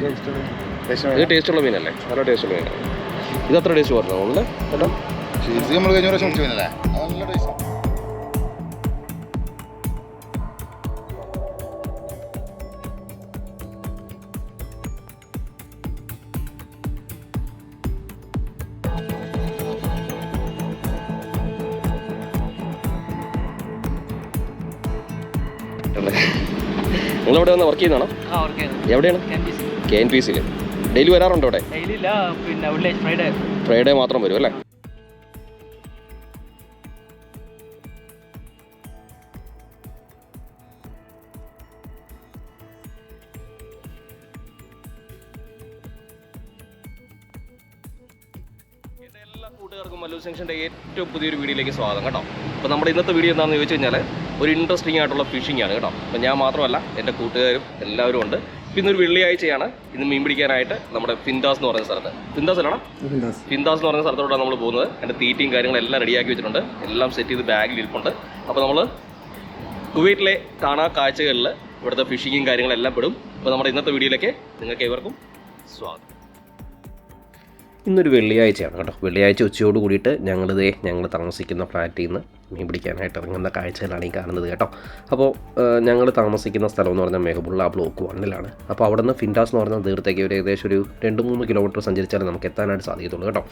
ഇത് ടേസ്റ്റുള്ള മീനല്ലേ? നല്ല ടേസ്റ്റുള്ള മീനാണ്. ഇത് അത്ര ടേസ്റ്റ് പറഞ്ഞു കേട്ടോ ഇത് നമ്മൾ കഴിഞ്ഞ പ്രാവശ്യം മീനല്ലേ? നല്ല ടേസ്റ്റ് നിങ്ങളിവിടെ വന്ന് വർക്ക് ചെയ്യുന്നതാണോ? ആ ഓക്കെ എവിടെയാണ്? കെ എൻ പി സിയിൽ ഡെയിലി വരാറുണ്ടോ ഇവിടെ ഡെയിലി ഇല്ല പിന്നെ വില്ലേജ് ഫ്രൈഡേ ഫ്രൈഡേ മാത്രം വരും അല്ലേ? എല്ലാ കൂട്ടുകാർക്കും മല്ലു സെക്ഷന്റെ ഏറ്റവും പുതിയൊരു വീഡിയോയിലേക്ക് സ്വാഗതം കേട്ടോ. അപ്പോൾ നമ്മുടെ ഇന്നത്തെ വീഡിയോ എന്താണെന്ന് ചോദിച്ചു കഴിഞ്ഞാൽ ഒരു ഇൻട്രസ്റ്റിംഗ് ആയിട്ടുള്ള ഫിഷിംഗ് ആണ് കേട്ടോ. അപ്പോൾ ഞാൻ മാത്രമല്ല എന്റെ കൂട്ടുകാരും എല്ലാവരും ഉണ്ട്. പിന്നെ ഒരു വെള്ളിയാഴ്ചയാണ്. ഇന്ന് മീൻ പിടിക്കാനായിട്ട് നമ്മുടെ ഫിൻദാസ് എന്ന് പറയുന്ന സ്ഥലത്ത്. ഫിൻദാസ് അല്ലടാ ഫിൻദാസ് എന്ന് പറയുന്ന സ്ഥലത്തോട്ടാണ് നമ്മൾ പോകുന്നത്. എന്റെ തീറ്റയും കാര്യങ്ങളും എല്ലാം റെഡിയാക്കി വെച്ചിട്ടുണ്ട്. എല്ലാം സെറ്റ് ചെയ്ത് ബാഗിൽ ഇരിപ്പുണ്ട്. അപ്പോൾ നമ്മൾ കുവൈറ്റിലെ കാണാ കാഴ്ചകളിൽ ഇവിടുത്തെ ഫിഷിങ്ങും കാര്യങ്ങളെല്ലാം പെടും. അപ്പോൾ നമ്മുടെ ഇന്നത്തെ വീഡിയോയിലേക്ക് നിങ്ങൾക്ക് ഏവർക്കും സ്വാഗതം. ഇന്നൊരു വെള്ളിയാഴ്ചയാണ് കേട്ടോ. വെള്ളിയാഴ്ച ഉച്ചയോട് കൂടിയിട്ട് ഞങ്ങളിതേ ഞങ്ങൾ താമസിക്കുന്ന ഫ്ലാറ്റിൽ നിന്ന് മീൻ പിടിക്കാനായിട്ട് ഇറങ്ങുന്ന കാഴ്ചകളാണ് ഈ കാണുന്നത് കേട്ടോ. അപ്പോൾ ഞങ്ങൾ താമസിക്കുന്ന സ്ഥലം എന്ന് പറഞ്ഞാൽ മെഹബുള്ള ബ്ലോക്ക് വണ്ണിലാണ്. അപ്പോൾ അവിടെ നിന്ന് ഫിൻഡാസ് എന്ന് പറഞ്ഞ തീർത്തേക്ക് ഒരു ഏകദേശം ഒരു രണ്ട് മൂന്ന് കിലോമീറ്റർ സഞ്ചരിച്ചാലേ നമുക്ക് എത്താനായിട്ട് സാധിക്കത്തുള്ളൂ കേട്ടോ.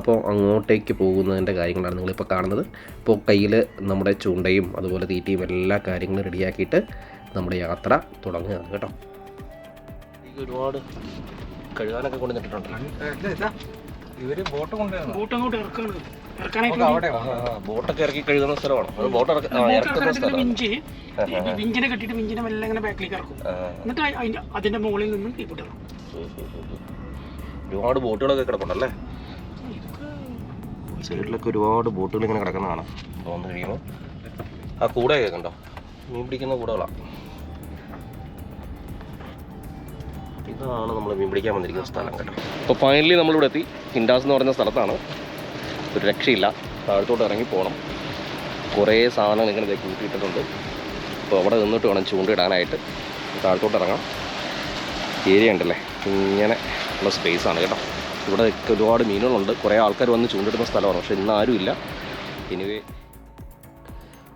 അപ്പോൾ അങ്ങോട്ടേക്ക് പോകുന്നതിന്റെ കാര്യങ്ങളാണ് നിങ്ങളിപ്പോൾ കാണുന്നത്. ഇപ്പോൾ കയ്യിൽ നമ്മുടെ ചൂണ്ടയും അതുപോലെ തീറ്റയും എല്ലാ കാര്യങ്ങളും റെഡിയാക്കിയിട്ട് നമ്മുടെ യാത്ര തുടങ്ങുകയാണ് കേട്ടോ. ഒരുപാട് കഴുകാനൊക്കെ കൊണ്ടുവന്നിട്ടുണ്ട് ഇവർ ബോട്ട് കൊണ്ടുവരണം ബോട്ട് അങ്ങോട്ട് ഇറക്കാണ്. ഇറക്കാനായിട്ട് അവിടെ ബോട്ടൊക്കെ ഇറക്കി കഴുകുന്ന സ്ഥലമാണ്. ബോട്ട് ഇറക്കുന്ന സ്ഥലം വിഞ്ചിനെ കെട്ടിട്ട് വിഞ്ചിനെ മെല്ലെ ഇങ്ങനെ ബാക്കിലേക്ക് ഇറക്കും. എന്നിട്ട് അതിന്റെ അതിന്റെ മുകളിൽ നിന്നും തീപ്പിട്ട് ഇറക്കും. ഉം, ഉം, ഉം, ഉം. ഒരുപാട് ബോട്ടുകളൊക്കെ കിടപ്പുണ്ടല്ലേ? സൈഡിലൊക്കെ ഒരുപാട് ബോട്ടുകൾ ഇങ്ങനെ കിടക്കുന്നതാണ്. വന്നു കഴിയുമ്പോൾ ആ കൂടെ കണ്ടോ? മീൻ പിടിക്കുന്ന കൂടകളാണ് ഇതാണ് നമ്മൾ മീൻ പിടിക്കാൻ വന്നിരിക്കുന്ന സ്ഥലം കേട്ടോ. അപ്പോൾ ഫൈനലി നമ്മളിവിടെ എത്തി. ഹിൻഡാസ് എന്ന് പറയുന്ന സ്ഥലത്താണ്. ഒരു രക്ഷയില്ല. താഴത്തോട്ട് ഇറങ്ങി പോകണം കുറേ സാധനങ്ങൾ ഇങ്ങനെ കൂട്ടിയിട്ടിട്ടുണ്ട്. അപ്പോൾ അവിടെ നിന്നിട്ട് വേണം ചൂണ്ടിടാനായിട്ട് താഴത്തോട്ട് ഇറങ്ങാം. ഏരിയ ഉണ്ടല്ലേ? ഇങ്ങനെ ഉള്ള സ്പേസാണ് കേട്ടോ. ഇവിടെ ഒരുപാട് മീനുകളുണ്ട്. കുറേ ആൾക്കാർ വന്ന് ചൂണ്ടിടുന്ന സ്ഥലമാണ്. പക്ഷേ ഇന്ന് ഇല്ല എനിവേ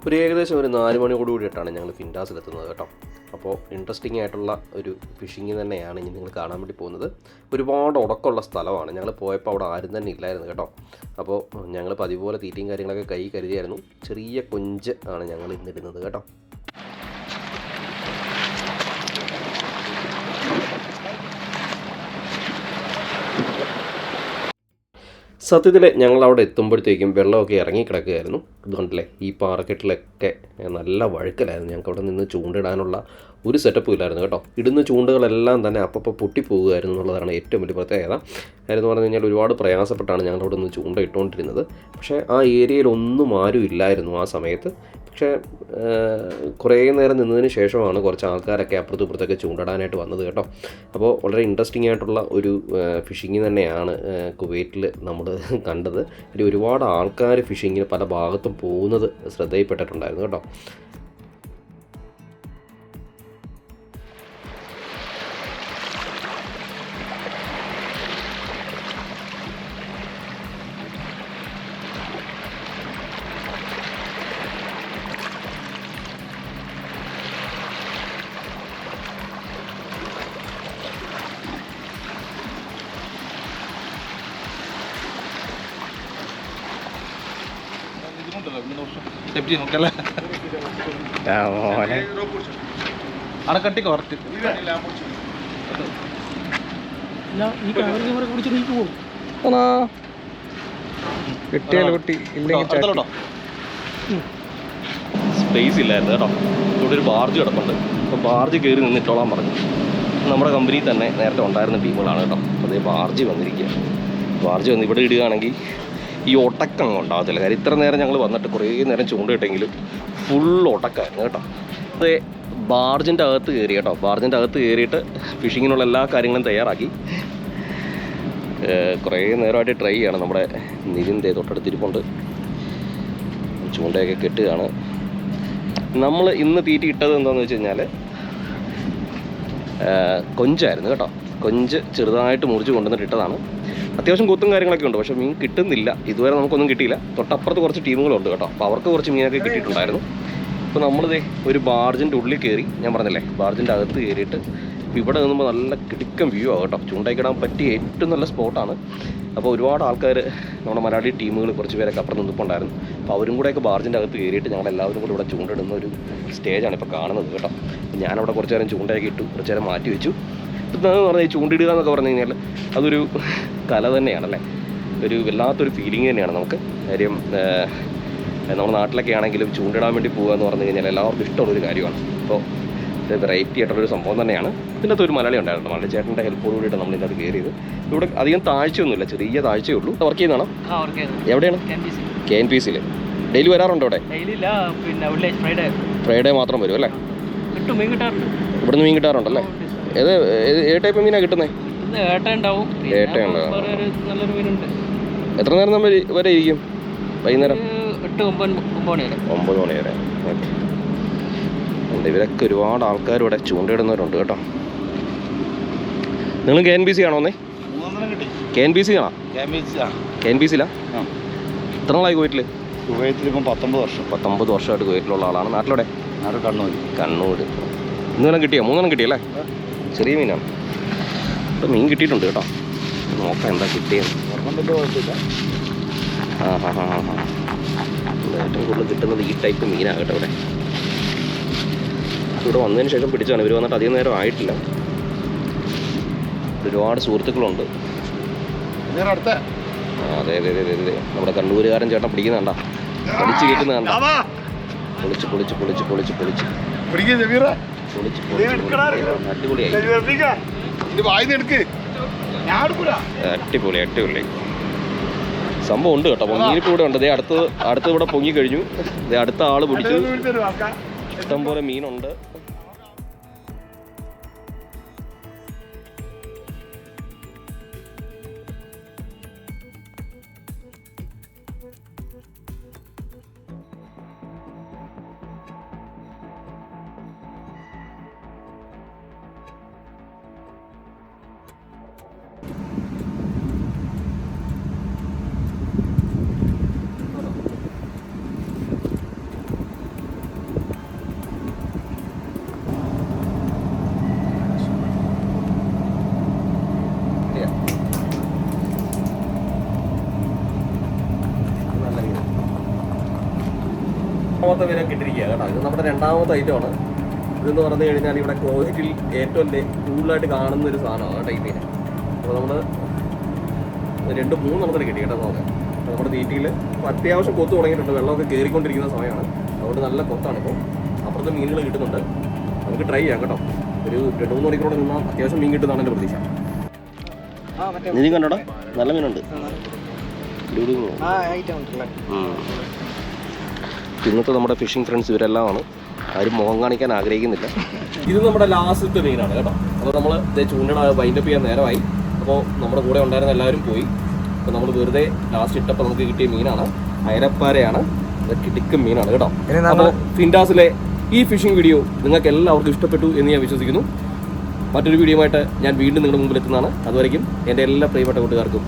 ഒരു ഏകദേശം ഒരു നാല് മണിയോട് കൂടിയിട്ടാണ് ഞങ്ങൾ ഫിൻഡാസിലെത്തുന്നത് കേട്ടോ. അപ്പോൾ ഇൻട്രസ്റ്റിംഗ് ആയിട്ടുള്ള ഒരു ഫിഷിങ് തന്നെയാണ് ഇനി നിങ്ങൾ കാണാൻ വേണ്ടി പോകുന്നത്. ഒരുപാട് ഉടക്കമുള്ള സ്ഥലമാണ്. ഞങ്ങൾ പോയപ്പോൾ അവിടെ ആരും തന്നെ ഇല്ലായിരുന്നു കേട്ടോ. അപ്പോൾ ഞങ്ങൾ പതിവ് പോലെ തീറ്റയും കാര്യങ്ങളൊക്കെ കൈ കരുതിയായിരുന്നു. ചെറിയ കൊഞ്ച് ആണ് ഞങ്ങൾ ഇന്നിടുന്നത് കേട്ടോ. സത്യത്തിൽ ഞങ്ങൾ അവിടെ എത്തുമ്പോഴത്തേക്കും വെള്ളമൊക്കെ ഇറങ്ങി ഇതുകൊണ്ടല്ലേ ഈ പാറക്കെട്ടിലൊക്കെ നല്ല വഴുക്കലായിരുന്നു. ഞങ്ങൾക്ക് അവിടെ നിന്ന് ചൂണ്ടിടാനുള്ള ഒരു സെറ്റപ്പും ഇല്ലായിരുന്നു കേട്ടോ. ഇടുന്ന ചൂണ്ടുകളെല്ലാം തന്നെ അപ്പപ്പോൾ പൊട്ടിപ്പോകുമായിരുന്നു എന്നുള്ളതാണ് ഏറ്റവും വലിയ പ്രത്യേകത. എന്ന് പറഞ്ഞു കഴിഞ്ഞാൽ ഒരുപാട് പ്രയാസപ്പെട്ടാണ് ഞങ്ങൾ അവിടെ നിന്ന് ചൂണ്ട ഇട്ടുകൊണ്ടിരുന്നത്. പക്ഷേ ആ ഏരിയയിൽ ഒന്നും ആരും ഇല്ലായിരുന്നു ആ സമയത്ത്. പക്ഷേ കുറേ നേരം നിന്നതിന് ശേഷമാണ് കുറച്ച് ആൾക്കാരൊക്കെ അപ്പുറത്തും ഇപ്പുറത്തൊക്കെ ചൂണ്ടിടാനായിട്ട് വന്നത് കേട്ടോ. അപ്പോൾ വളരെ ഇൻട്രസ്റ്റിംഗ് ആയിട്ടുള്ള ഒരു ഫിഷിങ് തന്നെയാണ് കുവൈറ്റിൽ നമ്മൾ കണ്ടത്. ഒരുപാട് ആൾക്കാർ ഫിഷിങ്ങിന് പല ഭാഗത്തും പോകുന്നത് ശ്രദ്ധയിൽപ്പെട്ടിട്ടുണ്ടായിരുന്നു കേട്ടോ. നോക്കല്ലേ അണക്കട്ടി കുട്ടി ഇല്ലെങ്കിൽ സ്പേസ് ഇല്ലായിരുന്നു കേട്ടോ. ഇവിടെ ഒരു ബാർജ് കിടപ്പുണ്ട്. അപ്പോൾ ബാർജ് കയറി നിന്നിട്ടോളാൻ പറഞ്ഞു. നമ്മുടെ കമ്പനിയിൽ തന്നെ നേരത്തെ ഉണ്ടായിരുന്ന ടീമുകളാണ് കേട്ടോ. അതേ ബാർജ് വന്നിരിക്കുക ബാർജ് വന്ന് ഇവിടെ ഇടുകയാണെങ്കിൽ ഈ ഒട്ടക്കം ഉണ്ടാകത്തില്ല കാര്യം ഇത്ര നേരം ഞങ്ങൾ വന്നിട്ട് കുറേ നേരം ചൂണ്ടിട്ടെങ്കിലും ഫുൾ ഒട്ടക്കായിരുന്നു കേട്ടോ. അത് ബാർജിന്റെ അകത്ത് കയറി കേട്ടോ. ബാർജിന്റെ അകത്ത് കയറിയിട്ട് ഫിഷിങ്ങിനുള്ള എല്ലാ കാര്യങ്ങളും തയ്യാറാക്കി. കുറേ നേരമായിട്ട് ട്രൈ ചെയ്യണം നമ്മുടെ നിതിന്റെ തൊട്ടടുത്തിരിപ്പുണ്ട്. ചൂണ്ടയൊക്കെ കെട്ടുകയാണ്. നമ്മൾ ഇന്ന് തീറ്റി ഇട്ടത് എന്താണെന്ന് വെച്ച് കഴിഞ്ഞാൽ കൊഞ്ചായിരുന്നു കേട്ടോ. കൊഞ്ച് ചെറുതായിട്ട് മുറിച്ച് കൊണ്ടുവന്നിട്ട് ഇട്ടതാണ്. അത്യാവശ്യം കൊത്തും കാര്യങ്ങളൊക്കെ ഉണ്ട്. പക്ഷേ മീൻ കിട്ടുന്നില്ല. ഇതുവരെ നമുക്കൊന്നും കിട്ടിയില്ല. തൊട്ടപ്പുറത്ത് കുറച്ച് ടീമുകളുണ്ട് കേട്ടോ. അപ്പോൾ അവർക്ക് കുറച്ച് മീനൊക്കെ കിട്ടിയിട്ടുണ്ടായിരുന്നു. അപ്പോൾ നമ്മളിതേ ഒരു ബാർജിന്റെ ഉള്ളിൽ കയറി. ഞാൻ പറഞ്ഞല്ലേ ബാർജിന്റെ അകത്ത് കയറിയിട്ട് ഇവിടെ നിന്നുമ്പോൾ നല്ല കിടുക്കം വ്യൂ ആവും കേട്ടോ. ചൂണ്ടയ്ക്കിടാൻ പറ്റിയ ഏറ്റവും നല്ല സ്പോട്ടാണ്. അപ്പോൾ ഒരുപാട് ആൾക്കാർ നമ്മുടെ മലയാളി ടീമുകൾ കുറച്ച് പേരൊക്കെ അപ്പുറത്ത് നിന്നിട്ടുണ്ടായിരുന്നു. അപ്പോൾ അവരും കൂടെയൊക്കെ ബാർജിന്റെ അകത്ത് കയറിയിട്ട് ഞങ്ങൾ എല്ലാവരും കൂടെ ഇവിടെ ചൂണ്ടിടുന്ന ഒരു സ്റ്റേജാണ് ഇപ്പോൾ കാണുന്നത് കേട്ടോ. ഞാനവിടെ കുറച്ച് നേരം ചൂണ്ടയൊക്കെ ഇട്ടു കുറച്ച് നേരം മാറ്റി വെച്ചു. ഇതെന്ന് പറഞ്ഞാൽ ചൂണ്ടിടുക എന്നൊക്കെ പറഞ്ഞു കഴിഞ്ഞാൽ അതൊരു കല തന്നെയാണല്ലേ? ഒരു വല്ലാത്തൊരു ഫീലിംഗ് തന്നെയാണ് നമുക്ക്. കാര്യം നമ്മുടെ നാട്ടിലൊക്കെ ആണെങ്കിലും ചൂണ്ടിടാൻ വേണ്ടി പോകുക എന്ന് പറഞ്ഞു കഴിഞ്ഞാൽ എല്ലാവർക്കും ഇഷ്ടമുള്ളൊരു കാര്യമാണ്. അപ്പോൾ ഇത് വെറൈറ്റി ആയിട്ടുള്ളൊരു സംഭവം തന്നെയാണ്. ഇതിന്റെ അകത്ത് ഒരു മലയാളി ഉണ്ടായിരുന്നു മലയാളി ചേട്ടന്റെ ഹെൽപ്പോട് കൂടിയിട്ട് നമ്മൾ ഇതിനകത്ത് കയറിയത്. ഇവിടെ അധികം താഴ്ചയൊന്നുമില്ല ചെറിയ താഴ്ചയേ ഉള്ളൂ വർക്ക് ചെയ്യുന്നതാണോ? എവിടെയാണ്? കെ എൻ പി സിയിൽ ഡെയിലി വരാറുണ്ടോ അവിടെ? ഫ്രൈഡേ. മാത്രം വരും അല്ലേ? ഇവിടുന്ന് മീൻ കിട്ടാറുണ്ടല്ലേ? ഏത് ഏത് ടൈപ്പ് മീനാണ് കിട്ടുന്നത് എത്ര നേരം നമ്മൾ വരെ ഇരിക്കും? വൈകുന്നേരം? ഒമ്പത് മണി വരെ. ഓക്കെ. ഇവരൊക്കെ ഒരുപാട് ആൾക്കാർ ഇവിടെ ചൂണ്ടയിടുന്നവരുണ്ട് കേട്ടോ. നിങ്ങൾ കെ എൻ ബി സി ആണോ ഒന്നേ കെ എൻ ബി സി ആണോ? കെ എൻ ബി സിയിലാ ആ. എത്ര നാളായി കുവൈറ്റിൽ കുവൈത്തിൽ ഇപ്പം പത്തൊമ്പത് വർഷം. പത്തൊമ്പത് വർഷമായിട്ട് കുവൈറ്റിലുള്ള ആളാണ്. നാട്ടിലൂടെ കണ്ണൂർ കണ്ണൂർ ഇന്നെല്ലാം കിട്ടിയോ? മൂന്നെണ്ണം കിട്ടിയല്ലേ? ചെറിയ മീനാണ് ഇപ്പം മീൻ കിട്ടിയിട്ടുണ്ട് കേട്ടോ. നോക്കാം എന്താ കിട്ടിയത് ആ ഹാ ഹാ ഹാ ഏറ്റവും കൂടുതൽ കിട്ടുന്നത് ഈ ടൈപ്പ് മീനാണ് കേട്ടോ ഇവിടെ. ഇവിടെ വന്നതിന് ശേഷം പിടിച്ചാണ് ഇവർ വന്നിട്ട് അധികം നേരം ആയിട്ടില്ല. ഒരുപാട് സുഹൃത്തുക്കളുണ്ട്. അടുത്ത. അതെ അതെ അതെ അതെ നമ്മുടെ കണ്ണൂരുകാരൻ ചേട്ടൻ പിടിക്കുന്നുണ്ടാ പൊളിച്ച് കയറ്റുന്ന കണ്ട. പൊളിച്ച് പൊളിച്ച് പൊളിച്ച് പൊളിച്ച് പൊളിച്ച് പിടിക്കുക അടിപൊളി അടിപൊളി. സംഭവം ഉണ്ട് കേട്ടോ. പൊങ്ങിയിരിപ്പ് ഇവിടെ ഉണ്ട്. അടുത്ത് അടുത്ത് ഇവിടെ പൊങ്ങി കഴിഞ്ഞു അടുത്ത ആൾ പിടിച്ചു. ഇഷ്ടം പോലെ മീനുണ്ട്. രണ്ടാമത്തെ വില കിട്ടിയിരിക്കുക കേട്ടോ. ഇത് നമ്മുടെ രണ്ടാമത്തെ ഐറ്റമാണ് ഇതെന്ന് പറഞ്ഞു കഴിഞ്ഞാൽ ഇവിടെ കോഹിറ്റിൽ ഏറ്റവും കൂടുതലായിട്ട് കാണുന്ന ഒരു സാധനമാണ് കേട്ടോ ഈ മീൻ. അപ്പോൾ നമ്മൾ രണ്ട് മൂന്ന് നമുക്ക് കിട്ടി കേട്ടോ നോക്കാം അപ്പോൾ നമ്മുടെ തീറ്റിയിൽ അത്യാവശ്യം കൊത്തു തുടങ്ങിയിട്ടുണ്ട്. വെള്ളമൊക്കെ കയറിക്കൊണ്ടിരിക്കുന്ന സമയമാണ്. അതുകൊണ്ട് നല്ല കൊത്താണ് ഇപ്പോൾ. അപ്പുറത്ത് മീനുകൾ കിട്ടുന്നുണ്ട്. നമുക്ക് ട്രൈ ചെയ്യാം കേട്ടോ. ഒരു രണ്ട് മൂന്ന് മണിക്കൂറോടെ നിന്നാൽ അത്യാവശ്യം മീൻ കിട്ടുന്നതാണ് എന്റെ പ്രതീക്ഷ. നീ കണ്ടോടാ? നല്ല മീനുണ്ട്. ഐറ്റം എന്ന് പറയും. ഇന്നത്തെ നമ്മുടെ ഫിഷിംഗ് ഫ്രണ്ട്സ് ഇവരെല്ലാമാണ്. ആരും മുഖം കാണിക്കാൻ ആഗ്രഹിക്കുന്നില്ല. ഇത് നമ്മുടെ ലാസ്റ്റത്തെ മീനാണ് കേട്ടോ. അപ്പോൾ നമ്മൾ ചൂണ്ടട വൈൻഡപ്പ് ചെയ്യാൻ നേരമായി. അപ്പോൾ നമ്മുടെ കൂടെ ഉണ്ടായിരുന്ന എല്ലാവരും പോയി. അപ്പോൾ നമ്മൾ വെറുതെ ലാസ്റ്റ് ഇട്ടപ്പോൾ നമുക്ക് കിട്ടിയ മീനാണ്. അയരപ്പാരയാണ്. കിടിക്കും മീനാണ് കേട്ടോ. അപ്പോൾ ഫിൻഡാസിലെ ഈ ഫിഷിംഗ് വീഡിയോ നിങ്ങൾക്ക് എല്ലാവർക്കും ഇഷ്ടപ്പെട്ടു എന്ന് ഞാൻ വിശ്വസിക്കുന്നു. മറ്റൊരു വീഡിയോ ആയിട്ട് ഞാൻ വീണ്ടും നിങ്ങളുടെ മുമ്പിൽ എത്തുന്നതാണ്. അതുവരെയും എന്റെ എല്ലാ പ്രിയപ്പെട്ട കൂട്ടുകാർക്കും